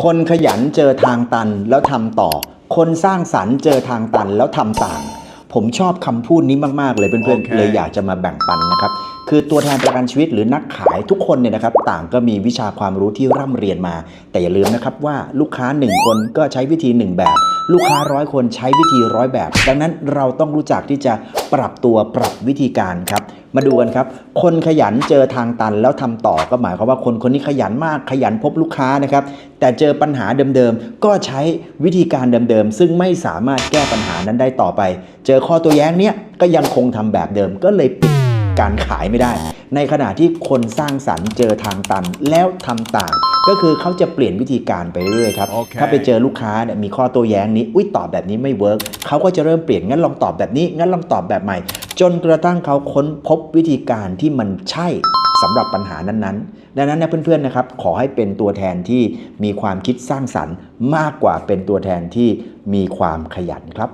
คนขยันเจอทางตันแล้วทำต่อ คนสร้างสรรค์เจอทางตันแล้วทำต่าง ผมชอบคำพูดนี้มากๆเลยเพื่อนโอเคๆเลยอยากจะมาแบ่งปันนะครับ คือตัวแทนประกันชีวิตหรือนักขายทุกคนเนี่ยนะครับ ต่างก็มีวิชาความรู้ที่ร่ำเรียนมา แต่อย่าลืมนะครับว่าลูกค้า 1 คนก็ใช้วิธี 1 แบบ ลูกค้าร้อยคนใช้วิธีร้อยแบบ ดังนั้นเราต้องรู้จักที่จะปรับตัวปรับวิธีการครับ มาดูกันครับ คนขยันเจอทางตันแล้วทำต่อก็หมายความว่าคนคนนี้ขยันมากขยันพบลูกค้านะครับ แต่เจอปัญหาเดิมๆ ก็ใช้วิธีการเดิมๆ ซึ่งไม่สามารถแก้ปัญหานั้นได้ต่อไป เจอข้อตัวแย้งเนี้ยก็ยังคงทำแบบเดิมก็เลยปิดการขายไม่ได้ ในขณะที่คนสร้างสรรค์เจอทางตันแล้วทำต่าง ก็คือเขาจะเปลี่ยนวิธีการไปเรื่อยๆครับโอเคถ้าไปเจอลูกค้าเนี่ยมีข้อโตัวแย้งนี้ อุ้ยตอบแบบนี้ไม่เวิร์กเขาก็จะเริ่มเปลี่ยนงั้นลองตอบแบบนี้ งั้นลองตอบแบบใหม่ จนกระทั่งเขาค้นพบวิธีการที่มันใช่สำหรับปัญหานั้นๆ ดังนั้นนะเพื่อนๆนะครับขอให้เป็นตัวแทนที่มีความคิดสร้างสรรค์มากกว่าเป็นตัวแทนที่มีความขยันครับ